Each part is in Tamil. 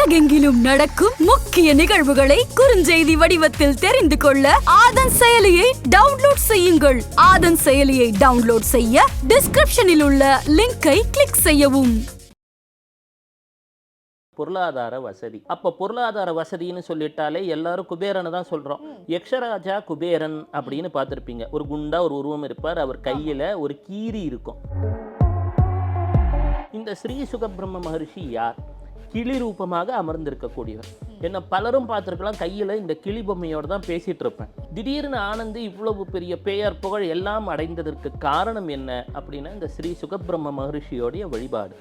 உலகெங்கிலும் நடக்கும் முக்கிய நிகழ்வுகளை குறுஞ்செய்தி வடிவத்தில் தெரிந்து கொள்ள ஆதன் செயலியை டவுன்லோட் செய்யுங்கள். ஆதன் செயலியை டவுன்லோட் செய்ய டிஸ்கிரிப்ஷனில் உள்ள லிங்கை கிளிக் செய்யவும். பொருளாதார வசதி. அப்ப பொருளாதார வசதின்னு சொல்லிட்டாலே எல்லாரும் குபேரனை தான் சொல்றோம். யக்ஷராஜா குபேரன் அப்படின்னு பார்த்திருப்பீங்க. ஒரு குண்டா ஒரு உருவம் இருப்பார். அவர் கையில ஒரு கீரி இருக்கும். இந்த ஸ்ரீ சுகபிரம்ம மகரிஷி யார்? கிளி ரூபமாக அமர்ந்திருக்கக்கூடியவர். என்ன பலரும் பார்த்துருக்கலாம் கையில் இந்த கிளி பொம்மையோடு தான் பேசிகிட்டு இருப்பேன். திடீர்னு ஆனந்து இவ்வளவு பெரிய பெயர் புகழ் எல்லாம் அடைந்ததற்கு காரணம் என்ன அப்படின்னா இந்த ஸ்ரீ சுகபிரம்ம மகரிஷியோடைய வழிபாடு.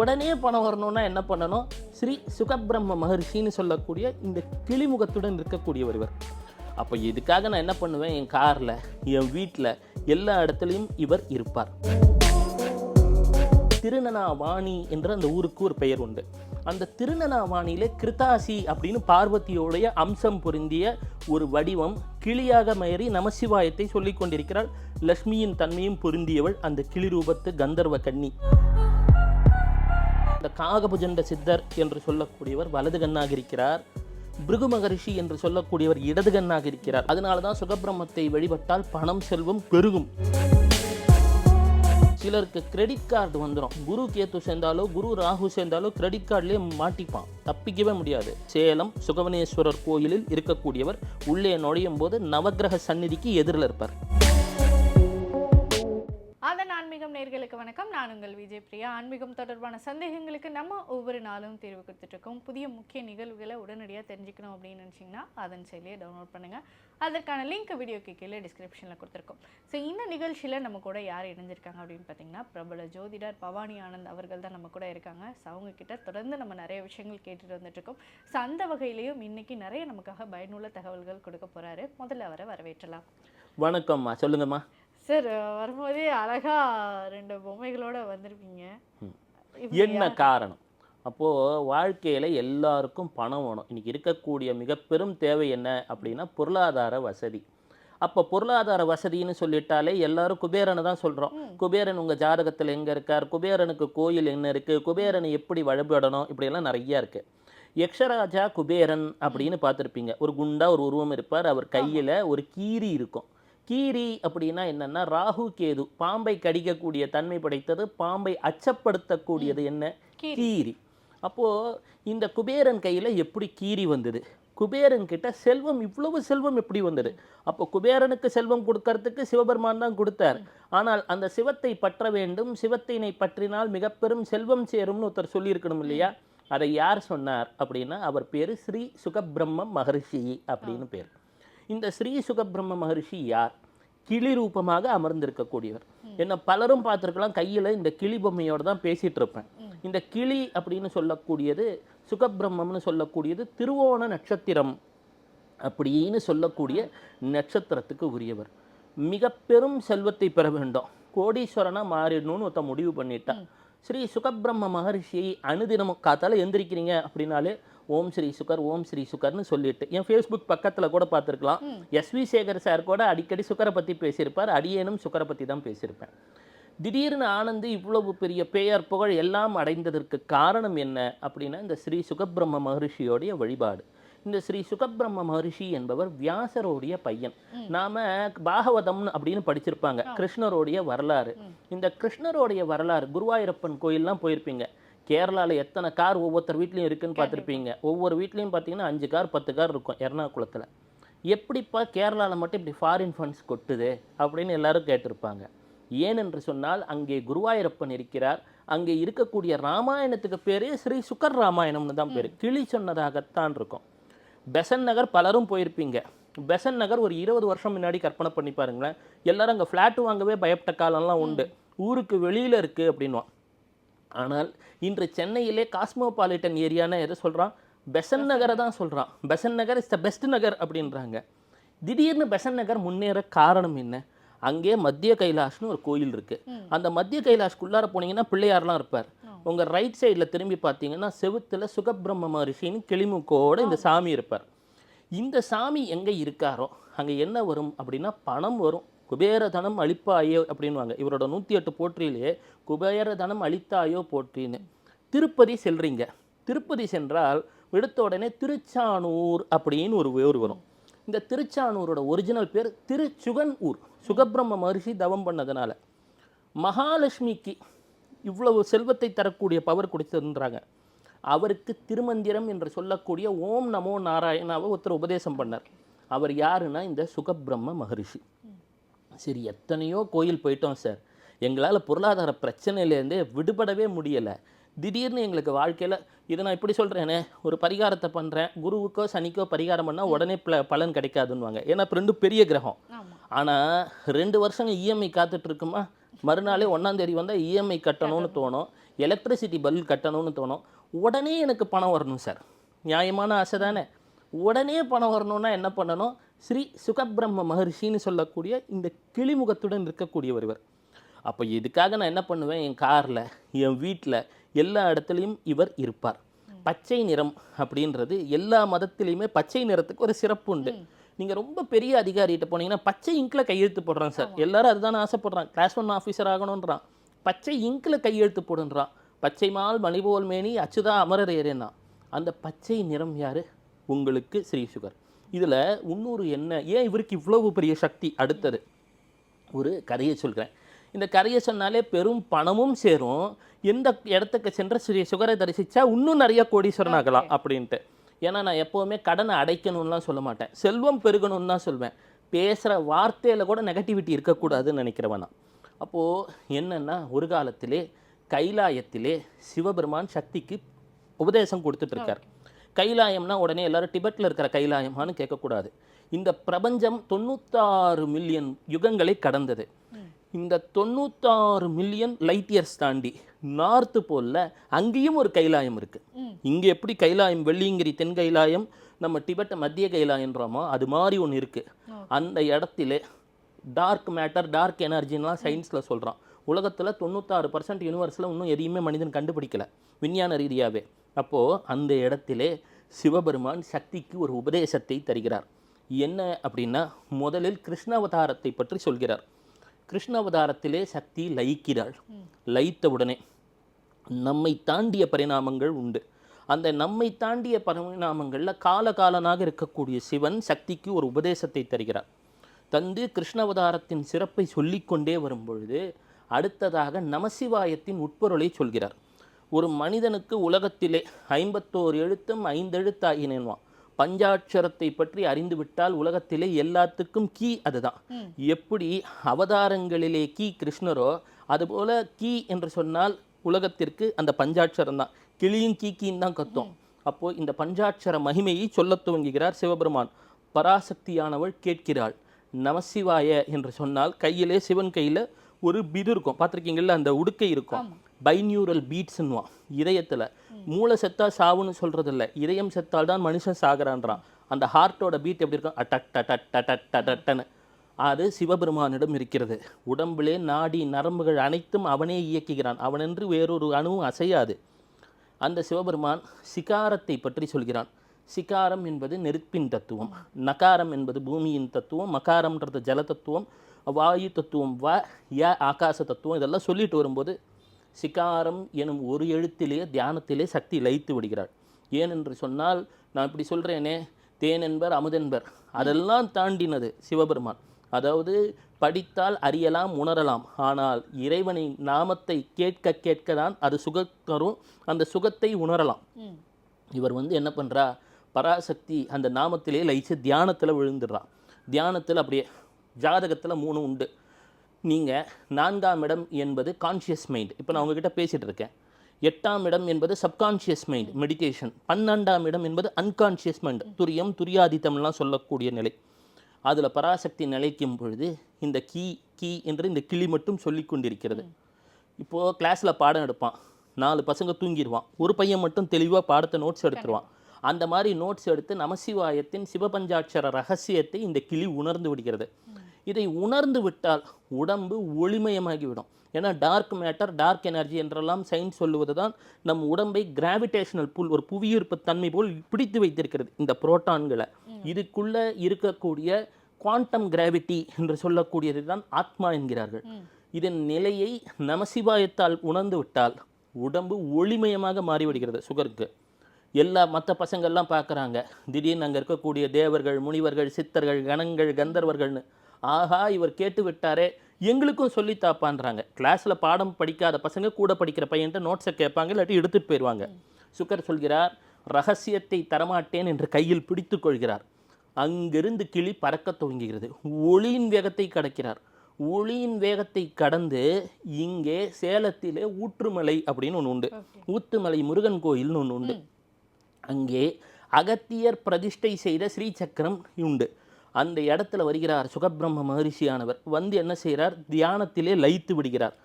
உடனே பணம் வரணும்னா என்ன பண்ணணும்? ஸ்ரீ சுகபிரம்ம மகர்ஷின்னு சொல்லக்கூடிய இந்த கிளிமுகத்துடன் இருக்கக்கூடியவர் இவர். அப்போ இதுக்காக நான் என்ன பண்ணுவேன்? என் காரில் என் வீட்டில் எல்லா இடத்துலையும் இவர் இருப்பார். திருநனாவாணி என்ற அந்த ஊருக்கு ஒரு பெயர் உண்டு. அந்த திருநனாவாணியில் கிருத்தாசி அப்படின்னு பார்வதியோடைய அம்சம் பொருந்திய ஒரு வடிவம் கிளியாக மயறி நமசிவாயத்தை சொல்லிக் கொண்டிருக்கிறாள். லக்ஷ்மியின் தன்மையும் பொருந்தியவள் அந்த கிளி ரூபத்து கந்தர்வ கன்னி. இந்த காகபுஜண்ட சித்தர் என்று சொல்லக்கூடியவர் வலது கண்ணாக இருக்கிறார். பிருகு மகரிஷி என்று சொல்லக்கூடியவர் இடது கண்ணாக இருக்கிறார். அதனால தான் சுகபிரமத்தை வழிபட்டால் பணம் செல்வம் பெருகும். சிலருக்கு கிரெடிட் கார்டு வந்துடும் குரு கேத்து சேர்ந்தாலோ குரு ராகு சேர்ந்தாலோ கிரெடிட் கார்டுலேயே மாட்டிப்பான். தப்பிக்கவே முடியாது. சேலம் சுகவனேஸ்வரர் கோயிலில் இருக்கக்கூடியவர் உள்ளே நுழையும் போது நவக்கிரக சந்நிதிக்கு எதிரில் இருப்பார். ஆன்மீகம் நேர்களுக்கு வணக்கம். நான் உங்கள் விஜய் பிரியா. ஆன்மீகம் தொடர்பான சந்தேகங்களுக்கு நம்ம ஒவ்வொரு நாளும் தீர்வு கொடுத்துட்ருக்கோம் புதிய முக்கிய நிகழ்வுகளை உடனடியாக தெரிஞ்சுக்கணும் அப்படின்னு நினச்சிங்கன்னா அதன் செயலியை டவுன்லோட் பண்ணுங்கள் அதற்கான லிங்க் வீடியோக்கு கீழே டிஸ்கிரிப்ஷனில் கொடுத்துருக்கோம். ஸோ இந்த நிகழ்ச்சியில் நம்ம கூட யார் இணைஞ்சிருக்காங்க அப்படின்னு பார்த்தீங்கன்னா பிரபல ஜோதிடர் பவானி ஆனந்த் அவர்கள் தான் நம்ம கூட இருக்காங்க. ஸோ அவங்க கிட்ட தொடர்ந்து நம்ம நிறைய விஷயங்கள் கேட்டுட்டு வந்துட்டு இருக்கோம். ஸோ அந்த வகையிலையும் இன்னைக்கு நிறைய நமக்காக பயனுள்ள தகவல்கள் கொடுக்க போறாரு. முதல்ல அவரை வரவேற்றலாம். வணக்கம்மா. சொல்லுங்கம்மா. சார் வரும்போதே அழகா ரெண்டு பொம்மைகளோட வந்திருப்பீங்க. என்ன காரணம்? அப்போது வாழ்க்கையில் எல்லாருக்கும் பணம் வேணும். இன்னைக்கு இருக்கக்கூடிய மிக பெரும் தேவை என்ன அப்படின்னா பொருளாதார வசதி. அப்போ பொருளாதார வசதின்னு சொல்லிட்டாலே எல்லாரும் குபேரனை தான் சொல்கிறோம் குபேரன் உங்கள் ஜாதகத்தில் எங்கே இருக்கார்? குபேரனுக்கு கோயில் என்ன இருக்குது குபேரனை எப்படி வழிபடணும்? இப்படியெல்லாம் நிறையா இருக்குது யக்ஷராஜா குபேரன் அப்படின்னு பார்த்துருப்பீங்க. ஒரு குண்டா ஒரு உருவம் இருப்பார். அவர் கையில் ஒரு கீரி இருக்கும். கீரி அப்படின்னா என்னன்னா ராகு கேது பாம்பை கடிக்கக்கூடிய தன்மை படைத்தது பாம்பை அச்சப்படுத்தக்கூடியது என்ன? கீரி. கீரி. அப்போ இந்த குபேரன் கையில எப்படி கீரி வந்தது? குபேரன் கிட்ட செல்வம் இவ்வளவு செல்வம் எப்படி வந்தது? அப்போ குபேரனுக்கு செல்வம் கொடுக்கறதுக்கு சிவபெருமான் தான் கொடுத்தார். ஆனால் அந்த சிவத்தை பற்ற வேண்டும் சிவத்தினை பற்றினால் மிக பெரும் செல்வம் சேரும்னு ஒருத்தர் சொல்லியிருக்கணும் இல்லையா? அதை யார் சொன்னார் அப்படின்னா அவர் பேரு ஸ்ரீ சுகபிரம்ம மகரிஷி அப்படின்னு பேர். இந்த ஸ்ரீ சுகபிரம்ம மகரிஷி யார்? கிளி ரூபமாக அமர்ந்திருக்கக்கூடியவர். என்ன பலரும் பார்த்திருக்கலாம் கையில் இந்த கிளி பொம்மையோட தான் பேசிட்டு இருப்பேன். இந்த கிளி அப்படின்னு சொல்லக்கூடியது சுகபிரம்மம்னு சொல்லக்கூடியது திருவோண நட்சத்திரம் அப்படின்னு சொல்லக்கூடிய நட்சத்திரத்துக்கு உரியவர். மிக பெரும் செல்வத்தை பெற வேண்டும். கோடீஸ்வரனா மாறிடணும்னு ஒருத்த முடிவு பண்ணிட்டான். ஸ்ரீ சுகபிரம்ம மகரிஷியை அனுதினமும் காத்தால எந்திரிக்கிறீங்க அப்படின்னாலே ஓம் ஸ்ரீ சுகர் ஓம் ஸ்ரீ சுகர்னு சொல்லிட்டு. என் ஃபேஸ்புக் பக்கத்தில் கூட பார்த்துருக்கலாம். எஸ்வி சேகர் சார் கூட அடிக்கடி சுகரை பற்றி பேசியிருப்பார். அடியேனும் சுகரை பற்றி தான் பேசியிருப்பேன். திடீர்னு ஆனந்து இவ்வளவு பெரிய பெயர் புகழ் எல்லாம் அடைந்ததற்கு காரணம் என்ன அப்படின்னா இந்த ஸ்ரீ சுகபிரம்ம மகரிஷியோடைய வழிபாடு. இந்த ஸ்ரீ சுகபிரம்ம மகரிஷி என்பவர் வியாசரோடைய பையன். நாம பாகவதம்னு அப்படின்னு படிச்சிருப்பாங்க. கிருஷ்ணரோடைய வரலாறு. இந்த கிருஷ்ணரோடைய வரலாறு குருவாயூரப்பன் கோயில்லாம் போயிருப்பீங்க. கேரளால எத்தனை கார் ஒவ்வொருத்தர் வீட்லயும் இருக்குன்னு பார்த்திருப்பீங்க. ஒவ்வொரு வீட்லயும் பார்த்தீங்கன்னா அஞ்சு கார் பத்து கார் இருக்கும் எர்ணாகுளத்துல. எப்படிப்பா கேரளால மட்டும் இப்படி ஃபாரின் ஃபண்ட்ஸ் கொட்டுது அப்படின்னு எல்லாரும் கேட்டிருப்பாங்க. ஏனென்று சொன்னால் அங்கே குருவாயூரப்பன் இருக்கிறார். அங்கே இருக்கக்கூடிய ராமாயணத்துக்கு பேரே ஸ்ரீ சுகர் ராமாயணம்னு தான் பேர். கிளி சொன்னதாகத்தான் இருக்கும். பெசன் நகர் பலரும் போயிருப்பீங்க. பெசன் நகர் ஒரு இருபது வருஷம் முன்னாடி கற்பனை பண்ணி பாருங்களேன். எல்லாரும் அங்கே ஃப்ளாட் வாங்கவே பயப்பட்ட காலம்லாம் உண்டு. ஊருக்கு வெளியில் இருக்குது அப்படின்வான் ஆனால் இன்று சென்னையிலே காஸ்மோபாலிட்டன் ஏரியான்னு எதை சொல்கிறான் பெசன் நகரை தான் சொல்கிறான் Besant Nagar is the best nagar அப்படின்றாங்க. திடீர்னு பெசன் நகர் முன்னேற காரணம் என்ன? அங்கே மத்திய கைலாஷ்னு ஒரு கோயில் இருக்கு. அந்த மத்திய கைலாஷ்குள்ளார போனீங்கன்னா பிள்ளையார்லாம் இருப்பார். உங்க ரைட் சைடில் திரும்பி பார்த்தீங்கன்னா செவுத்துல சுகபிரம்ம மகரிஷின்னு கிளிமுக்கோட இந்த சாமி இருப்பார். இந்த சாமி எங்கே இருக்காரோ அங்கே என்ன வரும் அப்படின்னா பணம் வரும். குபேரதனம் அழிப்பாயோ அப்படின்வாங்க இவரோட நூற்றி எட்டு போற்றியிலே குபேரதனம் அழித்தாயோ அளித்தாயோ போற்றின்னு. திருப்பதி செல்றீங்க. திருப்பதி சென்றால் எடுத்த உடனே திருச்சானூர் அப்படின்னு ஒரு ஊர் வரும். இந்த திருச்சானூரோட ஒரிஜினல் பேர் திருச்சுகன் ஊர். சுகபிரம்ம மகர்ஷி தவம் பண்ணதுனால. மகாலட்சுமிக்கு இவ்வளவு செல்வத்தை தரக்கூடிய பவர் கொடுத்ததுன்றாங்க அவருக்கு திருமந்திரம் என்று சொல்லக்கூடிய ஓம் நமோ நாராயணாவை ஒருத்தர் உபதேசம் பண்ணார். அவர் யாருன்னா இந்த சுகபிரம்ம மகரிஷி. சரி எத்தனையோ கோயில் போயிட்டோம் சார். எங்களால் பொருளாதார பிரச்சனையிலேருந்தே விடுபடவே முடியலை. திடீர்னு எங்களுக்கு வாழ்க்கையில் இதை நான் இப்படி சொல்கிறேனே ஒரு பரிகாரத்தை பண்ணுறேன் குருவுக்கோ சனிக்கோ பரிகாரம் பண்ணால் உடனே பல பலன் கிடைக்காதுன்னுவாங்க. ஏன்னா ரெண்டும் பெரிய கிரகம். ஆனால் ரெண்டு வருஷங்க இஎம்ஐ காத்துட்டு இருக்குமா? மறுநாளே ஒன்றாம் தேதி வந்தால் இஎம்ஐ கட்டணும்னு தோணும். எலக்ட்ரிசிட்டி பில் கட்டணும்னு தோணும். உடனே எனக்கு பணம் வரணும் சார். நியாயமான ஆசை தானே. உடனே பணம் வரணும்னா என்ன பண்ணணும்? ஸ்ரீ சுகபிரம்ம மகர்ஷின்னு சொல்லக்கூடிய இந்த கிளிமுகத்துடன் இருக்கக்கூடிய ஒருவர் அப்போ இதுக்காக நான் என்ன பண்ணுவேன்? என் காரில் என் வீட்டில் எல்லா இடத்துலையும் இவர் இருப்பார். பச்சை நிறம் அப்படின்றது எல்லா மதத்திலையுமே பச்சை நிறத்துக்கு ஒரு சிறப்பு உண்டு. நீங்க ரொம்ப பெரிய அதிகாரிகிட்ட போனீங்கன்னா பச்சை இங்க்ல கையெழுத்து போடுறான் சார். எல்லாரும் அதுதானே ஆசைப்படுறான். கிளாஸ் ஒன் ஆஃபீஸர் ஆகணுன்றான். பச்சை இங்க்ல கையெழுத்து போடுன்றான். பச்சை மால் மணிபோல் மேனி அச்சுதா அமரர் ஏறேன்னா. அந்த பச்சை நிறம் யாரு? உங்களுக்கு ஸ்ரீ சுகர். இதுல இன்னொரு என்ன? ஏன் இவருக்கு இவ்வளவு பெரிய சக்தி அடுத்தது? ஒரு கதையை சொல்கிறேன் இந்த கதையை சொன்னாலே பெரும் பணமும் சேரும். எந்த இடத்துக்கு சென்ற ஸ்ரீ சுகரை தரிசிச்சா இன்னும் நிறைய கோடீஸ்வரன் ஆகலாம் அப்படின்ட்டு. ஏன்னா நான் எப்போவுமே கடனை அடைக்கணும்லாம் சொல்ல மாட்டேன். செல்வம் பெருகணும்னு தான் சொல்வேன். பேசுகிற வார்த்தையில் கூட நெகட்டிவிட்டி இருக்கக்கூடாதுன்னு நினைக்கிறவன் நான். அப்போது என்னென்னா ஒரு காலத்திலே கைலாயத்திலே சிவபெருமான் சக்திக்கு உபதேசம் கொடுத்துட்டு இருக்கார். கைலாயம்னா உடனே எல்லாரும் டிபெட்டில் இருக்கிற கைலாயமானு கேட்கக்கூடாது. இந்த பிரபஞ்சம் தொண்ணூத்தாறு மில்லியன் யுகங்களை கடந்தது. இந்த தொண்ணூத்தாறு மில்லியன் லைட் இயர்ஸ் தாண்டி நார்த்து போல்ல அங்கேயும் ஒரு கைலாயம் இருக்கு. இங்க எப்படி கைலாயம் வெள்ளியங்கிரி தென் கைலாயம் நம்ம டிபெட்டை மத்திய கைலாயன்றோமோ அது மாதிரி ஒன்று இருக்கு. அந்த இடத்துல டார்க் மேட்டர் டார்க் எனர்ஜின்லாம் சயின்ஸில் சொல்கிறான் உலகத்தில் தொண்ணூத்தாறு பர்சன்ட் யூனிவர்ஸில் இன்னும் எதையுமே மனிதன் கண்டுபிடிக்கல. விஞ்ஞான ரீதியாகவே அப்போது அந்த இடத்திலே சிவபெருமான் சக்திக்கு ஒரு உபதேசத்தை தருகிறார். என்ன அப்படின்னா முதலில் கிருஷ்ணாவதாரத்தை பற்றி சொல்கிறார். கிருஷ்ணாவதாரத்திலே சக்தி லயிக்கிறாள். லயித்த உடனே நம்மை தாண்டிய பரிணாமங்கள் உண்டு. அந்த நம்மை தாண்டிய பரிணாமங்களில் காலகாலனாக இருக்கக்கூடிய சிவன் சக்திக்கு ஒரு உபதேசத்தை தருகிறார். தந்து கிருஷ்ணாவதாரத்தின் சிறப்பை சொல்லிக்கொண்டே வரும் பொழுது அடுத்ததாக நமசிவாயத்தின் உட்பொருளை சொல்கிறார். ஒரு மனிதனுக்கு உலகத்திலே ஐம்பத்தோரு எழுத்தும் ஐந்தெழுத்தாகினேன்வான் பஞ்சாட்சரத்தை பற்றி அறிந்துவிட்டால் உலகத்திலே எல்லாத்துக்கும் கீ அதுதான். எப்படி அவதாரங்களிலே கீ கிருஷ்ணரோ அதுபோல கீ என்று சொன்னால் உலகத்திற்கு அந்த பஞ்சாட்சரம் தான். கிளியும் கீ கீன்னு தான் கத்தும். அப்போ இந்த பஞ்சாட்சர மகிமையை சொல்லத் துவங்குகிறார் சிவபெருமான். பராசக்தியானவள் கேட்கிறாள் நமசிவாய என்று சொன்னால் கையிலே சிவன் கையில ஒரு பிது இருக்கும். பார்த்துருக்கீங்கல்ல அந்த உடுக்கை இருக்கும். பைன்யூரல் பீட்ஸ்ன்னுவான் இதயத்தில். மூளை செத்தா சாவுன்னு சொல்கிறது இல்லை இதயம் செத்தால் தான் மனுஷன் சாகுறான்றான். அந்த ஹார்ட்டோட பீட் எப்படி இருக்கும்? அட்டட் டட் டட் டட்டன்னு அது சிவபெருமானிடம் இருக்கிறது. உடம்பிலே நாடி நரம்புகள் அனைத்தும் அவனே இயக்குகிறான். அவனென்று வேறொரு அணுவும் அசையாது. அந்த சிவபெருமான் சிகாரத்தை பற்றி சொல்கிறான். சிகாரம் என்பது நெருப்பின் தத்துவம். நகாரம் என்பது பூமியின் தத்துவம். மகாரம்ன்றது ஜல தத்துவம் வாயு தத்துவம். வ ய ஆகாச தத்துவம். இதெல்லாம் சொல்லிட்டு வரும்போது சிகாரம் எனும் ஒரு எழுத்திலே தியானத்திலே சக்தி லயித்து விடுகிறாள். ஏனென்று சொன்னால் நான் இப்படி சொல்கிறேனே தேனென்பர் அமுதென்பர் அதெல்லாம் தாண்டினது சிவபெருமான். அதாவது படித்தால் அறியலாம் உணரலாம். ஆனால் இறைவனை நாமத்தை கேட்க கேட்க தான் அது சுகம் தரும் அந்த சுகத்தை உணரலாம். இவர் வந்து என்ன பண்றா? பராசக்தி அந்த நாமத்திலே லயிச்சு தியானத்தில் விழுந்துடுறான் தியானத்தில் அப்படியே ஜாதகத்தில் மூணு உண்டு. நீங்கள் நான்காம் இடம் என்பது கான்ஷியஸ் மைண்ட் இப்போ நான் உங்ககிட்ட பேசிகிட்டு இருக்கேன். எட்டாம் இடம் என்பது சப்கான்ஷியஸ் மைண்ட் மெடிடேஷன் பன்னெண்டாம் இடம் என்பது அன்கான்ஷியஸ் மைண்ட் துரியம் துரியாதித்தம்லாம் சொல்லக்கூடிய நிலை. அதில் பராசக்தி நிலைக்கும் பொழுது இந்த கீ கீ என்று இந்த கிளி மட்டும் சொல்லி கொண்டிருக்கிறது. இப்போது கிளாஸில் பாடம் எடுப்பான். நாலு பசங்க தூங்கிடுவான் ஒரு பையன் மட்டும் தெளிவாக பாடத்தை நோட்ஸ் எடுத்துருவான். அந்த மாதிரி நோட்ஸ் எடுத்து நமசிவாயத்தின் சிவபஞ்சாட்சர ரகசியத்தை இந்த கிளி உணர்ந்து விடுகிறது. இதை உணர்ந்து விட்டால் உடம்பு ஒளிமயமாகிவிடும். ஏன்னா டார்க் மேட்டர் டார்க் எனர்ஜி என்றெல்லாம் சயின்ஸ் சொல்லுவது தான் நம் உடம்பை கிராவிடேஷனல் புல் ஒரு புவியீர்ப்பு தன்மை போல் பிடித்து வைத்திருக்கிறது இந்த புரோட்டான்களை. இதுக்குள்ள இருக்கக்கூடிய குவாண்டம் கிராவிட்டி என்று சொல்லக்கூடியது தான் ஆத்மா என்கிறார்கள். இதன் நிலையை நமசிவாயத்தால் உணர்ந்து விட்டால் உடம்பு ஒளிமயமாக மாறிவிடுகிறது சுகருக்கு. எல்லா மற்ற பசங்கள்லாம் பார்க்குறாங்க. திடீர்னு அங்கே இருக்கக்கூடிய தேவர்கள் முனிவர்கள் சித்தர்கள் கணங்கள் கந்தர்வர்கள்னு. ஆஹா இவர் கேட்டு விட்டாரே எங்களுக்கும் சொல்லி தாப்பான்றாங்க கிளாஸில் பாடம் படிக்காத பசங்க கூட படிக்கிற பையன்ட்ட நோட்ஸை கேட்பாங்க இல்லாட்டி எடுத்துகிட்டு போயிடுவாங்க சுக்கர் சொல்கிறார் ரகசியத்தை தரமாட்டேன் என்று கையில் பிடித்துக் கொள்கிறார். அங்கிருந்து கிளி பறக்கத் துவங்குகிறது ஒளியின் வேகத்தை கடக்கிறார். ஒளியின் வேகத்தை கடந்து இங்கே சேலத்திலே ஊற்றுமலை அப்படின்னு ஒன்று உண்டு. ஊத்துமலை முருகன் கோயில்னு ஒன்று உண்டு. அங்கே அகத்தியர் பிரதிஷ்டை செய்த ஸ்ரீசக்கரம் உண்டு. அந்த இடத்துல வருகிறார் சுகபிரம்ம மகரிஷியானவர். வந்து என்ன செய்கிறார்? தியானத்திலே லயித்து விடுகிறார்.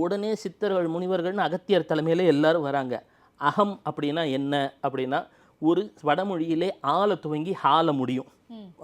உடனே சித்தர்கள் முனிவர்கள்னு அகத்தியர் தலைமையில எல்லாரும் வராங்க. அகம் அப்படின்னா என்ன? அப்படின்னா ஒரு வடமொழியிலே ஆல துவங்கி ஹால முடியும்.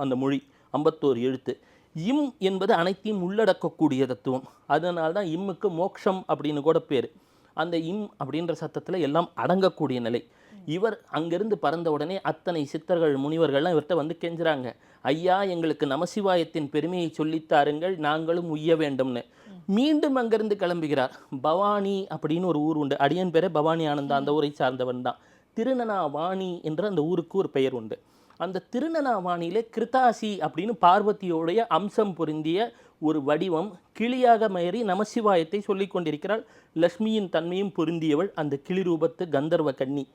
அந்த மொழி ஐம்பத்தோரு எழுத்து. இம் என்பது அனைத்தையும் உள்ளடக்கக்கூடிய தத்துவம் அதனால தான் இம்முக்கு மோக்ஷம் அப்படின்னு கூட பேர். அந்த இம் அப்படின்ற சத்தத்தில் எல்லாம் அடங்கக்கூடிய நிலை. இவர் அங்கிருந்து பறந்த உடனே அத்தனை சித்தர்கள் முனிவர்கள்லாம் இவர்கிட்ட வந்து கெஞ்சுறாங்க. ஐயா எங்களுக்கு நமசிவாயத்தின் பெருமையை சொல்லித்தாருங்கள் நாங்களும் உய்ய வேண்டும்னு. மீண்டும் அங்கிருந்து கிளம்புகிறார். பவானி அப்படின்னு ஒரு ஊர் உண்டு. அடியன் பேர பவானி ஆனந்தா அந்த ஊரை சார்ந்தவன் தான். திருநனாவாணி என்ற அந்த ஊருக்கு ஒரு பெயர் உண்டு. அந்த திருநனாவாணியிலே கிருத்தாசி அப்படின்னு பார்வதியோடைய அம்சம் பொருந்திய ஒரு வடிவம் கிளியாக மாறி நமசிவாயத்தை சொல்லிக் கொண்டிருக்கிறாள். லக்ஷ்மியின் தன்மையும் பொருந்தியவள் அந்த கிளி ரூபத்து கந்தர்வ கன்னி.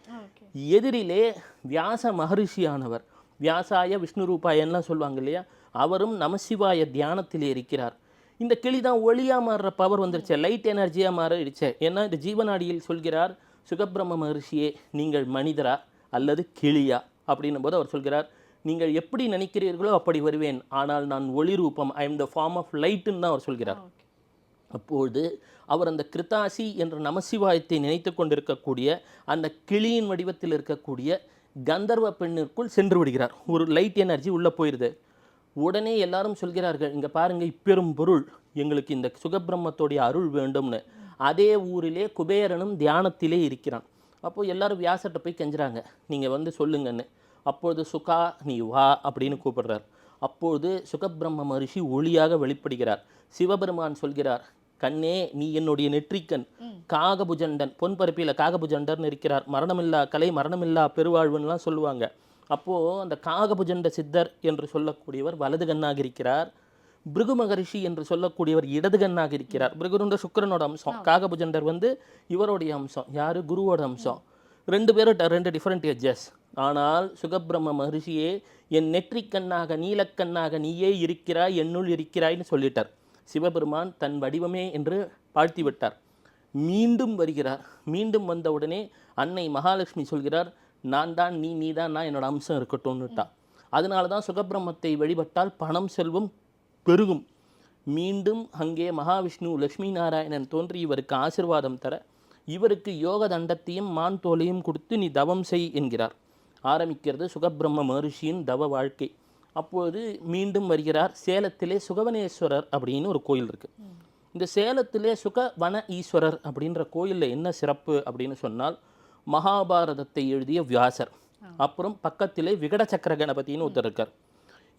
எதிரிலே வியாச மகரிஷியானவர். வியாசாய விஷ்ணு ரூபாயன்லாம் சொல்லுவாங்க இல்லையா? அவரும் நமசிவாய தியானத்தில் இருக்கிறார். இந்த கிளி தான் ஒளியாக மாறுற பவர் வந்துருச்சு. லைட் எனர்ஜியாக மாறிடுச்சு. ஏன்னா இந்த ஜீவநாடியில் சொல்கிறார் சுகபிரம்ம மகரிஷியே நீங்கள் மனிதரா அல்லது கிளியா? அப்படின்னும் போது அவர் சொல்கிறார் நீங்கள் எப்படி நினைக்கிறீர்களோ அப்படி வருவேன். ஆனால் நான் ஒளி ரூபம் I am the form of லைட்டுன்னு தான் அவர் சொல்கிறார். அப்பொழுது அவர் அந்த கிருத்தாசி என்ற நமசிவாயத்தை நினைத்து கொண்டிருக்கக்கூடிய அந்த கிளியின் வடிவத்தில் இருக்கக்கூடிய கந்தர்வ பெண்ணிற்குள் சென்று விடுகிறார். ஒரு லைட் எனர்ஜி உள்ளே போயிடுது உடனே எல்லாரும் சொல்கிறார்கள் இங்கே பாருங்க இப்பெரும் பொருள். எங்களுக்கு இந்த சுகபிரம்மத்தோடைய அருள் வேண்டும்னு. அதே ஊரிலே குபேரனும் தியானத்திலே இருக்கிறான். அப்போ எல்லாரும் வியாசர்கிட்ட போய் கெஞ்சுறாங்க நீங்கள் வந்து சொல்லுங்கன்னு. அப்பொழுது சுகா நீ வா அப்படின்னு கூப்பிடுறார். அப்பொழுது சுகபிரம்ம மகரிஷி ஒளியாக வெளிப்படுகிறார். சிவபெருமான் சொல்கிறார் கண்ணே நீ என்னுடைய நெற்றிக்கண். காகபுஜண்டன் பொன்பரப்பியில் காகபுஜண்டர்னு இருக்கிறார். மரணமில்லா கலை மரணமில்லா பெருவாழ்வுன்னுலாம் சொல்லுவாங்க. அப்போது அந்த காகபுஜண்ட சித்தர் என்று சொல்லக்கூடியவர் வலது கண்ணாக இருக்கிறார். பிருகு மகரிஷி என்று சொல்லக்கூடியவர் இடது கண்ணாக இருக்கிறார். பிருகுருன்ற சுக்கிரனோட அம்சம். காகபுஜண்டர் வந்து இவருடைய அம்சம். யாரு? குருவோட அம்சம். ரெண்டு பேரும் ரெண்டு டிஃப்ரெண்ட் எட்ஜஸ் ஆனால் சுகபிரம்ம மகரிஷியே என் நெற்றிக்கண்ணாக நீலக்கண்ணாக நீயே இருக்கிறாய் என்னுள் இருக்கிறாய்னு சொல்லிட்டார். சிவபெருமான் தன் வடிவமே என்று வாழ்த்தி விட்டார் மீண்டும் வருகிறார். மீண்டும் வந்தவுடனே அன்னை மகாலட்சுமி சொல்கிறார் நான் தான் நீ நீ தான் நான் என்னோட அம்சம் இருக்கட்டும்னுட்டா. அதனால தான் சுகபிரம்மத்தை வழிபட்டால் பணம் செல்வம் பெருகும். மீண்டும் அங்கே மகாவிஷ்ணு லக்ஷ்மி நாராயணன் தோன்றி இவருக்கு ஆசிர்வாதம் தர இவருக்கு யோக தண்டத்தையும் மான் தோலையும் கொடுத்து நீ தவம் செய் என்கிறார். ஆரம்பிக்கிறது சுகபிரம்ம மகரிஷியின் தவ வாழ்க்கை. அப்போது மீண்டும் வருகிறார் சேலத்திலே சுகவனேஸ்வரர் அப்படின்னு ஒரு கோயில் இருக்கு. இந்த சேலத்திலே சுகவன ஈஸ்வரர் அப்படின்ற கோயிலில் என்ன சிறப்பு அப்படின்னு சொன்னால் மகாபாரதத்தை எழுதிய வியாசர். அப்புறம் பக்கத்திலே விகட சக்கர கணபதினு ஒருத்தர் இருக்கார்.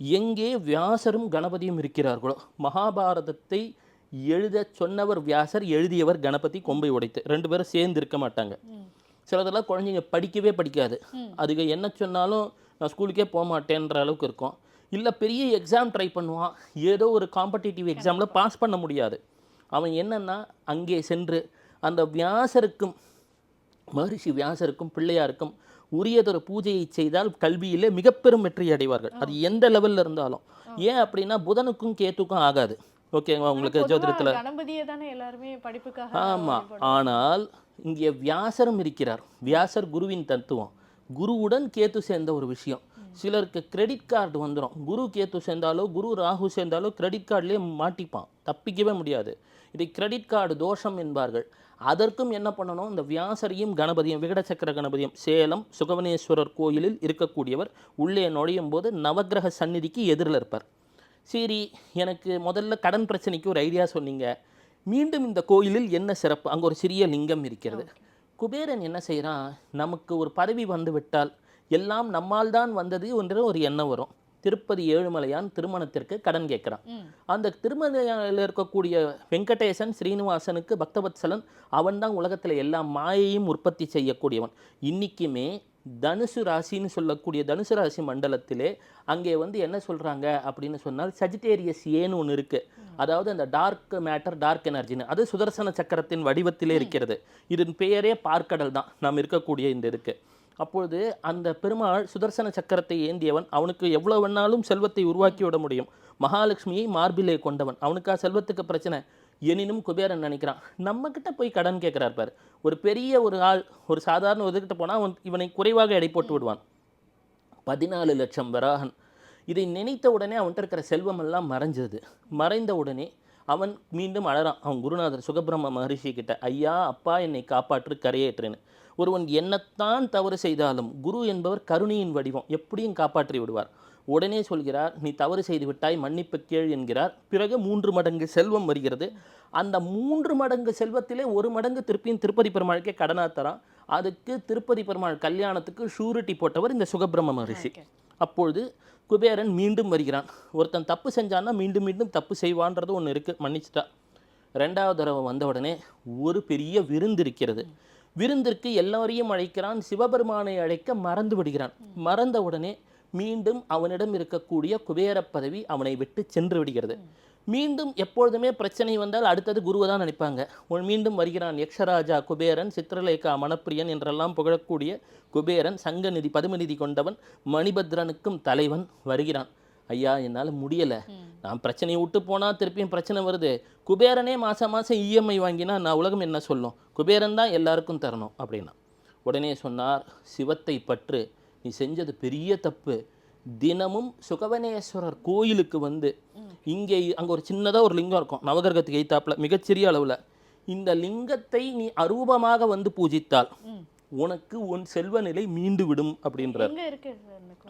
எங்கே வியாசரும் கணபதியும் இருக்கிறார்களோ மகாபாரதத்தை எழுத சொன்னவர் வியாசர் எழுதியவர் கணபதி கொம்பை உடைத்து. ரெண்டு பேரும் சேர்ந்து இருக்க மாட்டாங்க. சிலதெல்லாம் குழந்தைங்க படிக்கவே படிக்காது. அதுக்கு என்ன சொன்னாலும் நான் ஸ்கூலுக்கே போக மாட்டேன்ற அளவுக்கு இருக்கும். இல்லை பெரிய எக்ஸாம் ட்ரை பண்ணுவான். ஏதோ ஒரு காம்படிட்டிவ் எக்ஸாமில் பாஸ் பண்ண முடியாது. அவன் என்னன்னா அங்கே சென்று அந்த வியாசருக்கும் மகரிஷி வியாசருக்கும் பிள்ளையாருக்கும் உரியதொரு பூஜையை செய்தால் கல்வியிலே மிக பெரும் வெற்றி அடைவார்கள். அது எந்த லெவல்ல இருந்தாலும். ஏன் அப்படின்னா புதனுக்கும் கேத்துக்கும் ஆகாது. ஓகேங்களா உங்களுக்கு ஜோதிடத்தில் கணபதியை தானே எல்லாருமே படிப்புக்காக ஆமா. வழிபடுறாங்க. ஆனால் இங்கே வியாசரும் இருக்கிறார். வியாசர் குருவின் தத்துவம். குருவுடன் கேத்து சேர்ந்த ஒரு விஷயம். சிலருக்கு கிரெடிட் கார்டு வந்துடும் குரு கேத்து சேர்ந்தாலோ குரு ராகு சேர்ந்தாலோ கிரெடிட் கார்டுலேயே மாட்டிப்பான். தப்பிக்கவே முடியாது. இதை கிரெடிட் கார்டு தோஷம் என்பார்கள். அதற்கும் என்ன பண்ணணும்? இந்த வியாசரையும் கணபதியும் விகட சக்கர கணபதியும் சேலம் சுகவனேஸ்வரர் கோயிலில் இருக்கக்கூடியவர் உள்ளே நுழையும் போது நவக்கிரக சந்நிதிக்கு எதிரில் இருப்பார். சரி எனக்கு முதல்ல கடன் பிரச்சனைக்கு ஒரு ஐடியா சொன்னீங்க. மீண்டும் இந்த கோயிலில் என்ன சிறப்பு? அங்கே ஒரு சிறிய லிங்கம் இருக்கிறது. குபேரன் என்ன செய்கிறான் நமக்கு ஒரு பதவி வந்து விட்டால் எல்லாம் நம்மால் தான் வந்தது என்ற ஒரு எண்ணம் வரும். திருப்பதி ஏழுமலையான் திருமணத்திற்கு கடன் கேட்குறான். அந்த திருமலையில் இருக்கக்கூடிய வெங்கடேசன் ஸ்ரீனிவாசனுக்கு பக்தவத்சலன் அவன் தான் உலகத்தில் எல்லா மாயையும் உற்பத்தி செய்யக்கூடியவன். இன்னைக்குமே தனுசு ராசின்னு சொல்லக்கூடிய தனுசு ராசி மண்டலத்திலே அங்கே வந்து என்ன சொல்றாங்க அப்படின்னு சொன்னால் சஜிடேரியஸ் ஏன்னு ஒன்று இருக்கு. அதாவது அந்த டார்க் மேட்டர் டார்க் எனர்ஜின்னு அது சுதர்சன சக்கரத்தின் வடிவத்திலே இருக்கிறது. இதன் பெயரே பார்க்கடல் தான். நாம் இருக்கக்கூடிய இந்த இதுக்கு. அப்பொழுது அந்த பெருமாள் சுதர்சன சக்கரத்தை ஏந்தியவன். அவனுக்கு எவ்வளவு வேணாலும் செல்வத்தை உருவாக்கி விட முடியும். மகாலட்சுமியை மார்பிலே கொண்டவன். அவனுக்கா செல்வத்துக்கு பிரச்சனை? எனினும் குபேரன் நினைக்கிறான் நம்ம கிட்ட போய் கடன் கேட்கிறார் பாரு. ஒரு பெரிய ஒரு ஆள் ஒரு சாதாரண ஒதுக்கிட்ட போனா அவன் இவனை குறைவாக எடை போட்டு விடுவான். பதினாலு லட்சம் வராகன். இதை நினைத்த உடனே அவன்கிட்ட இருக்கிற செல்வம் எல்லாம் மறைஞ்சது. மறைந்த உடனே அவன் மீண்டும் அழறான். அவன் குருநாதர் சுகபிரம்ம மகரிஷி கிட்ட ஐயா அப்பா என்னை காப்பாற்று கரையேற்றுன்னு. ஒருவன் என்னத்தான் தவறு செய்தாலும் குரு என்பவர் கருணையின் வடிவம். எப்படியும் காப்பாற்றி விடுவார். உடனே சொல்கிறார் நீ தவறு செய்து விட்டாய் மன்னிப்பு கேள் என்கிறார். பிறகு மூன்று மடங்கு செல்வம் வருகிறது. அந்த மூன்று மடங்கு செல்வத்திலே ஒரு மடங்கு திருப்பியும் திருப்பதி பெருமாளுக்கே கடனா தரான் அதுக்கு திருப்பதி பெருமாள் கல்யாணத்துக்கு ஷூரிட்டி போட்டவர் இந்த சுகபிரம்ம மகரிஷி. அப்பொழுது குபேரன் மீண்டும் வருகிறான். ஒருத்தன் தப்பு செஞ்சான்னா மீண்டும் மீண்டும் தப்பு செய்வான்றது ஒன்று இருக்கு. மன்னிச்சிட்டா. ரெண்டாவது தடவை வந்த உடனே ஒரு பெரிய விருந்து இருக்கிறது. விருந்திற்கு எல்லோரையும் அழைக்கிறான். சிவபெருமானை அழைக்க மறந்து விடுகிறான். மறந்த உடனே மீண்டும் அவனிடம் இருக்கக்கூடிய குபேர பதவி அவனை விட்டு சென்று விடுகிறது. மீண்டும் எப்பொழுதுமே பிரச்சனை வந்தால் அடுத்தது குருவை தான் நினைப்பாங்க. உன் மீண்டும் வருகிறான் யக்ஷராஜா குபேரன் சித்திரலேகா மணப்பிரியன் என்றெல்லாம் புகழக்கூடிய குபேரன் சங்கநிதி பதுமநிதி கொண்டவன் மணிபத்ரனுக்கும் தலைவன் வருகிறான். ஐயா என்னால் முடியலை. நான் பிரச்சனையை விட்டு போனால் திருப்பியும் பிரச்சனை வருது. குபேரனே மாதம் மாதம் இஎம்ஐ வாங்கினா நான் உலகம் என்ன சொல்லும்? குபேரன் தான் எல்லாருக்கும் தரணும் அப்படின்னா. உடனே சொன்னார் சிவத்தை பற்று. நீ செஞ்சது பெரிய தப்பு. தினமும் சுகவனேஸ்வரர் கோயிலுக்கு வந்து இங்கே அங்கே ஒரு சின்னதாக ஒரு லிங்கம் இருக்கும். நவகிரகத்துக்கு எய்த்தாப்புல மிகச்சிறிய அளவில். இந்த லிங்கத்தை நீ அரூபமாக வந்து பூஜித்தால். உனக்கு உன் செல்வ நிலை மீண்டு விடும் அப்படின்றார்?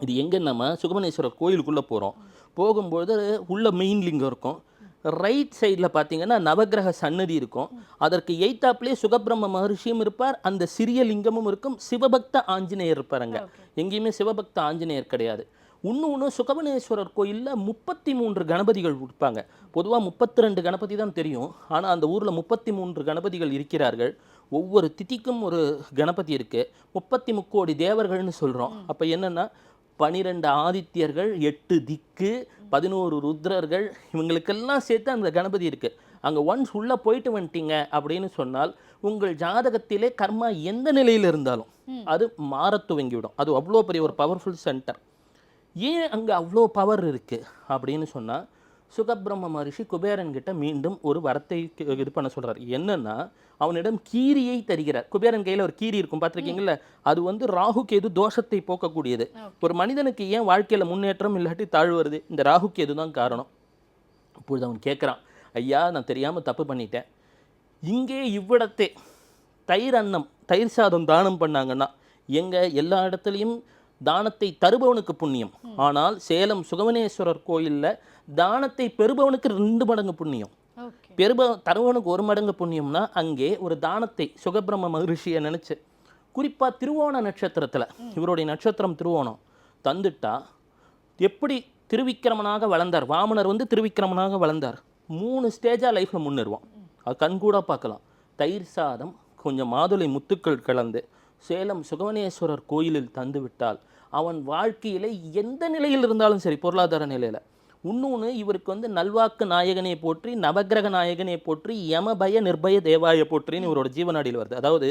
இது எங்கே நம்ம சுகமனேஸ்வரர் கோயிலுக்குள்ளே போகிறோம் போகும்போது உள்ள மெயின் லிங்கம் இருக்கும். ரைட் சைடில் பார்த்தீங்கன்னா நவக்கிரக சன்னதி இருக்கும். அதற்கு எய்த்தாப்புலேயே சுகபிரம்ம மகர்ஷியும் இருப்பார். அந்த சிறிய லிங்கமும் இருக்கும். சிவபக்த ஆஞ்சநேயர் இருப்பாருங்க. எங்கேயுமே சிவபக்த ஆஞ்சநேயர் கிடையாது. இன்னொன்று சுகவனேஸ்வரர் கோயிலில் முப்பத்தி மூன்று கணபதிகள் இருப்பாங்க. பொதுவாக முப்பத்தி ரெண்டு கணபதி தான் தெரியும். ஆனால் அந்த ஊரில் முப்பத்தி மூன்று கணபதிகள் இருக்கிறார்கள். ஒவ்வொரு திதிக்கும் ஒரு கணபதி இருக்கு. முப்பத்தி முக்கோடி தேவர்கள்னு சொல்கிறோம் அப்போ என்னன்னா பனிரெண்டு ஆதித்யர்கள் எட்டு திக்கு பதினோரு ருத்ரர்கள் இவங்களுக்கெல்லாம் சேர்த்து அந்த கணபதி இருக்கு. அங்கே ஒன்ஸ் உள்ளே போயிட்டு வந்துட்டீங்க அப்படின்னு சொன்னால் உங்கள் ஜாதகத்திலே கர்மா எந்த நிலையில் இருந்தாலும் அது மாறத் துவங்கிவிடும். அது அவ்வளோ பெரிய ஒரு பவர்ஃபுல் சென்டர் ஏன் அங்கே அவ்வளோ பவர் இருக்குது அப்படின்னு சொன்னால் சுகபிரம்ம மகரிஷி குபேரன் கிட்ட மீண்டும் ஒரு வரத்தை இது பண்ண சொல்றார். என்னன்னா அவனிடம் கீரியை தருகிறார். குபேரன் கையில் ஒரு கீரி இருக்கும் பார்த்துருக்கீங்களா அது வந்து ராகு கேது தோஷத்தை போக்கக்கூடியது. ஒரு மனிதனுக்கு ஏன் வாழ்க்கையில் முன்னேற்றம் இல்லாட்டி தாழ்வு வருது? இந்த ராகு கேது தான் காரணம். அப்பொழுது அவன் கேட்குறான் ஐயா நான் தெரியாமல் தப்பு பண்ணிட்டேன். இங்கே இவ்விடத்தே தயிர் அன்னம் தயிர் சாதம் தானம் பண்ணாங்கன்னா எங்க எல்லா இடத்துலையும் தானத்தை தருபவனுக்கு புண்ணியம். ஆனால் சேலம் சுகவனேஸ்வரர் கோயிலில் தானத்தை பெறுபவனுக்கு ரெண்டு மடங்கு புண்ணியம். பெருப தருவனுக்கு ஒரு மடங்கு புண்ணியம்னா அங்கே ஒரு தானத்தை சுகபிரம்ம மகரிஷியை நினைச்சு குறிப்பா திருவோண நட்சத்திரத்துல இவருடைய நட்சத்திரம் திருவோணம் தந்துட்டா எப்படி திருவிக்கிரமனாக வளர்ந்தார்? வாமனர் வந்து திருவிக்கிரமனாக வளர்ந்தார். மூணு ஸ்டேஜாக லைஃப்பில் முன்னேறுவான். அது கண்கூட பார்க்கலாம். தயிர் சாதம் கொஞ்சம் மாதுளை முத்துக்கள் கலந்து சேலம் சுகவனேஸ்வரர் கோயிலில் தந்துவிட்டால் அவன் வாழ்க்கையில் எந்த நிலையில் இருந்தாலும் சரி பொருளாதார நிலையில். இன்னொன்று இவருக்கு வந்து நல்வாக்கு நாயகனை போற்றி நவக்கிரக நாயகனை போற்றி யமபய நிர்பய தேவாய போற்றின்னு இவரோட ஜீவனாடியில் வருது. அதாவது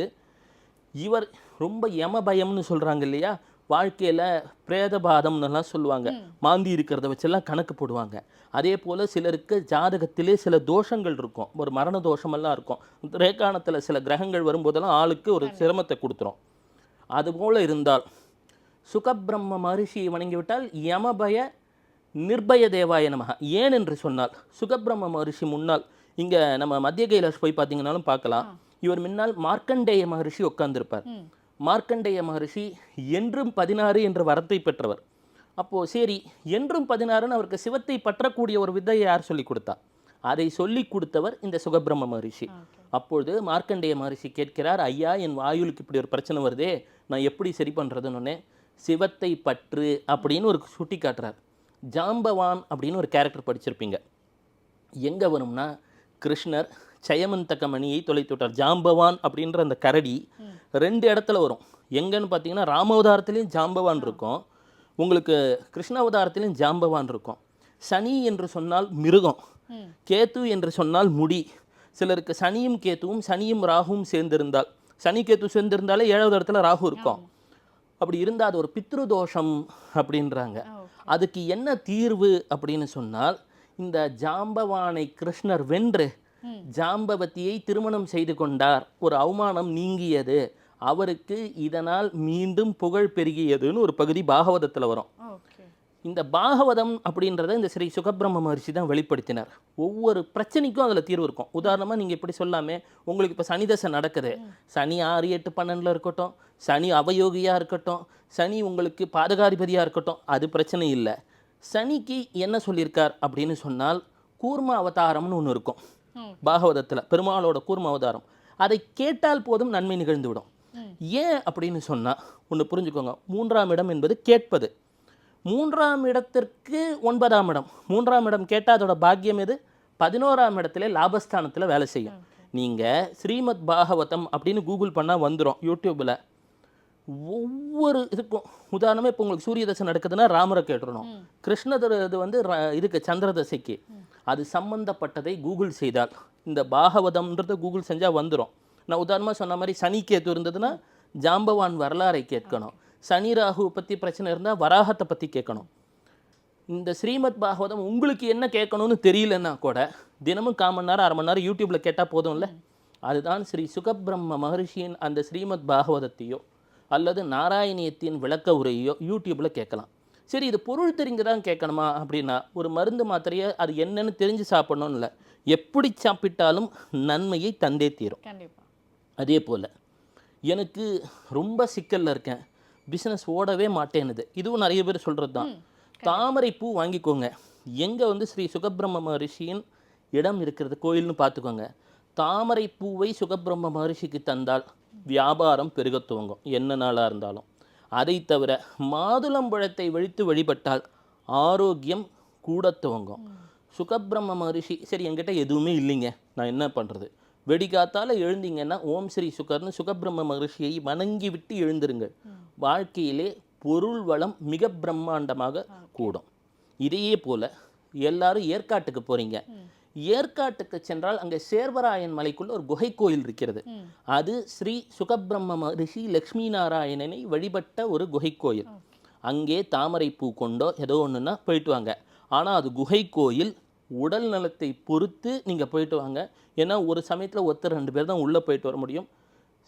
இவர் ரொம்ப யம பயம்னு இல்லையா? வாழ்க்கையில பிரேதபாதம்னுலாம் சொல்லுவாங்க. மாந்தி இருக்கிறத வச்செல்லாம் கணக்கு போடுவாங்க. அதே போல சிலருக்கு ஜாதகத்திலே சில தோஷங்கள் இருக்கும். ஒரு மரண தோஷமெல்லாம் இருக்கும். ரேகாணத்தில் சில கிரகங்கள் வரும்போதெல்லாம் ஆளுக்கு ஒரு சிரமத்தை கொடுத்துரும். அதுபோல இருந்தால் சுகபிரம்ம மகரிஷியை வணங்கிவிட்டால் யமபய நிர்பய தேவாய நமக ஏன் என்று சொன்னால் சுகபிரம்ம மகரிஷி முன்னால் இங்க நம்ம மத்திய கைலாஷ் போய் பார்த்தீங்கன்னாலும் பார்க்கலாம். இவர் முன்னால் மார்க்கண்டேய மகரிஷி உட்கார்ந்திருப்பார். ம். மார்க்கண்டேய மகரிஷி என்றும் பதினாறு என்ற வரத்தை பெற்றவர். அப்போ சரி என்றும் பதினாறுன்னு அவருக்கு சிவத்தை பற்றக்கூடிய ஒரு வித்தையை யார் சொல்லி கொடுத்தா? அதை சொல்லி கொடுத்தவர் இந்த சுகபிரம்ம மகரிஷி. அப்பொழுது மார்க்கண்டேய மகரிஷி கேட்கிறார் ஐயா என் வாயுலுக்கு இப்படி ஒரு பிரச்சனை வருதே நான் எப்படி சரி பண்ணுறதுன்னு சிவத்தை பற்று அப்படின்னு ஒரு சுட்டி காட்டுறார் ஜாம்பவான் அப்படின்னு ஒரு கேரக்டர் படிச்சிருப்பீங்க. எங்கே வரும்னா கிருஷ்ணர் ஜெயமந்தக மணியை தொலைத்து விட்டார். ஜாம்பவான் அப்படின்ற அந்த கரடி ரெண்டு இடத்துல வரும். எங்கன்னு பார்த்தீங்கன்னா ராமாவதாரத்துலேயும் ஜாம்பவான் இருக்கும். உங்களுக்கு கிருஷ்ணாவதாரத்திலையும் ஜாம்பவான் இருக்கும். சனி என்று சொன்னால் மிருகம். கேத்து என்று சொன்னால் முடி. சிலருக்கு சனியும் கேத்துவும் சனியும் ராகுவும் சேர்ந்திருந்தால். சனி கேத்து சேர்ந்திருந்தாலே ஏழாவது இடத்துல ராகு இருக்கும். அப்படி இருந்தால் அது ஒரு பித்ரு தோஷம் அப்படின்றாங்க அதுக்கு என்ன தீர்வு அப்படின்னு சொன்னால் இந்த ஜாம்பவானை கிருஷ்ணர் வென்று ஜாம்பவதியை திருமணம் செய்து கொண்டார். ஒரு அவமானம் நீங்கியது. அவருக்கு இதனால் மீண்டும் புகழ் பெருகியதுன்னு ஒரு பகுதி பாகவதத்தில் வரும். இந்த பாகவதம் அப்படின்றத இந்த ஸ்ரீ சுகபிரம்ம மகர்ஷி தான் வெளிப்படுத்தினார். ஒவ்வொரு பிரச்சனைக்கும் அதில் தீர்வு இருக்கும். உதாரணமாக நீங்கள் இப்படி சொல்லாமே உங்களுக்கு இப்போ சனி தசை நடக்குது. சனி ஆறு எட்டு பன்னெண்டில் இருக்கட்டும். சனி அவயோகியாக இருக்கட்டும். சனி உங்களுக்கு பாதகாதிபதியாக இருக்கட்டும். அது பிரச்சனை இல்லை. சனிக்கு என்ன சொல்லியிருக்கார் அப்படின்னு சொன்னால் கூர்ம அவதாரம்னு ஒன்று இருக்கும். பாகவதத்தில் பெருமாளோட கூர்ம அவதாரம் அதை கேட்டால் போதும் நன்மை நிகழ்ந்துவிடும். ஏன் அப்படின்னு சொன்னால் ஒன்று புரிஞ்சுக்கோங்க. மூன்றாம் இடம் என்பது கேட்பது. மூன்றாம் இடத்திற்கு ஒன்பதாம் இடம். மூன்றாம் இடம் கேட்டால் அதோட பாக்கியம் எது? பதினோராம் இடத்துல லாபஸ்தானத்தில் வேலை செய்யும். நீங்கள் ஸ்ரீமத் பாகவதம் அப்படின்னு கூகுள் பண்ணால் வந்துடும் யூடியூப்பில் ஒவ்வொரு இதுக்கும் உதாரணமாக இப்போ உங்களுக்கு சூரிய தசை நடக்குதுன்னா ராமரை கேட்டுறணும். கிருஷ்ணதர் இது வந்து இதுக்கு சந்திர தசைக்கு அது சம்பந்தப்பட்டதை கூகுள் செய்தால். இந்த பாகவதம்ன்றத கூகுள் செஞ்சால் வந்துடும் நான் உதாரணமாக சொன்ன மாதிரி சனி கேத்து இருந்ததுன்னா ஜாம்பவான் வரலாறை கேட்கணும். சனி ராகுவை பற்றி பிரச்சனை இருந்தால் வராகத்தை பற்றி கேட்கணும். இந்த ஸ்ரீமத் பாகவதம் உங்களுக்கு என்ன கேட்கணும்னு தெரியலன்னா கூட தினமும் கால் மணி நேரம் அரை மணி நேரம் யூடியூப்பில் கேட்டால் போதும்ல? அதுதான் ஸ்ரீ சுகபிரம்ம மகர்ஷியின் அந்த ஸ்ரீமத் பாகவதத்தையோ அல்லது நாராயணியத்தின் விளக்க உரையோ யூடியூப்பில் கேட்கலாம். சரி இது பொருள் தெரிஞ்சு தான் கேட்கணுமா? அப்படின்னா ஒரு மருந்து மாத்திரையை அது என்னன்னு தெரிஞ்சு சாப்பிடணும்னு இல்லை. எப்படி சாப்பிட்டாலும் நன்மையை தந்தே தீரும். அதே போல் எனக்கு ரொம்ப சிக்கலில் இருக்கேன். பிஸ்னஸ் ஓடவே மாட்டேனுது இதுவும் நிறைய பேர் சொல்கிறது தான் தாமரை பூ வாங்கிக்கோங்க. எங்கே வந்து ஸ்ரீ சுகபிரம்ம மகரிஷியின் இடம் இருக்கிறது கோயில்னு பார்த்துக்கோங்க. தாமரை பூவை சுகபிரம்ம மகரிஷிக்கு தந்தால் வியாபாரம் பெருகத் துவங்கும். என்ன நாளாக இருந்தாலும். அதை தவிர மாதுளம்பழத்தை வழித்து வழிபட்டால் ஆரோக்கியம் கூட துவங்கும். சுகபிரம்ம மகரிஷி சரி என்கிட்ட எதுவுமே இல்லைங்க. நான் என்ன பண்ணுறது வெடிகாத்தால் எழுந்தீங்கன்னா ஓம் ஸ்ரீ சுகர்னு சுகபிரம்ம மகரிஷியை வணங்கி விட்டு எழுந்திருங்கள். வாழ்க்கையிலே பொருள் வளம் மிக பிரம்மாண்டமாக கூடும். இதையே போல் எல்லாரும் ஏற்காட்டுக்கு போகிறீங்க ஏற்காட்டுக்கு சென்றால் அங்கே சேர்வராயன் மலைக்குள்ள ஒரு குகை கோயில் இருக்கிறது அது ஸ்ரீ சுகபிரம்ம மகரிஷி லக்ஷ்மி நாராயணனை வழிபட்ட ஒரு குகை கோயில் அங்கே தாமரை பூ கொண்டோ ஏதோ ஒன்றுனா போயிட்டு வாங்க. ஆனால் அது குகை கோயில் உடல் நலத்தை பொறுத்து நீங்கள் போயிட்டு வாங்க. ஏன்னா ஒரு சமயத்தில் ஒருத்தர் ரெண்டு பேர் தான் உள்ளே போயிட்டு வர முடியும்.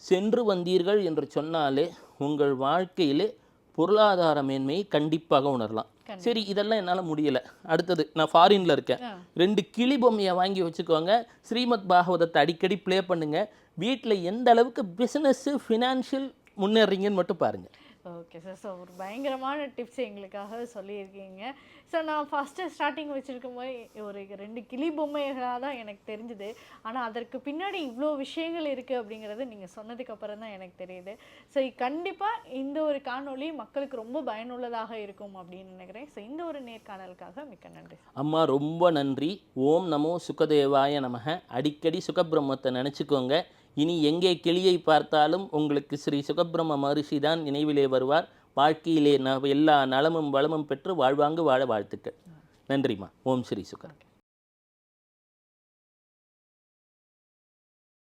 சென்று வந்தீர்கள் என்று சொன்னாலே உங்கள் வாழ்க்கையிலே பொருளாதார மேன்மையை கண்டிப்பாக உணரலாம். சரி இதெல்லாம் என்னால் முடியல. அடுத்தது நான் ஃபாரின்ல இருக்கேன். ரெண்டு கிளி பொம்மையை வாங்கி வச்சுக்கோங்க. ஸ்ரீமத் பாகவதத்தை அடிக்கடி ப்ளே பண்ணுங்க. வீட்டில் எந்த அளவுக்கு பிஸ்னஸ்ஸு ஃபினான்ஷியல் முன்னேறீங்கன்னு மட்டும் பாருங்க. ஓகே சார் ஸோ ஒரு பயங்கரமான டிப்ஸ் எங்களுக்காக சொல்லியிருக்கீங்க. ஸோ நான் ஃபஸ்ட்டு ஸ்டார்டிங் வச்சுருக்கும் போது ஒரு ரெண்டு கிளி பொம்மைகளாக தான் எனக்கு தெரிஞ்சுது. ஆனால் அதற்கு பின்னாடி இவ்வளோ விஷயங்கள் இருக்குது அப்படிங்கிறது நீங்கள் சொன்னதுக்கப்புறம் தான் எனக்கு தெரியுது. ஸோ கண்டிப்பாக இந்த ஒரு காணொளி மக்களுக்கு ரொம்ப பயனுள்ளதாக இருக்கும் அப்படின்னு நினைக்கிறேன். ஸோ இந்த ஒரு நேர்காணலுக்காக மிக்க நன்றி அம்மா ரொம்ப நன்றி. ஓம் நமோ சுகதேவாய நமக. அடிக்கடி சுகபிரம்மத்தை நினச்சிக்கோங்க. இனி எங்கே கிளியை பார்த்தாலும் உங்களுக்கு ஸ்ரீ சுகபிரம மகரிஷி தான் நினைவிலே வருவார். வாழ்க்கையிலே ந எல்லா நலமும் வளமும் பெற்று வாழ்வாங்கு வாழ வாழ்த்துக்கள். நன்றிம்மா. ஓம் ஸ்ரீ சுகர்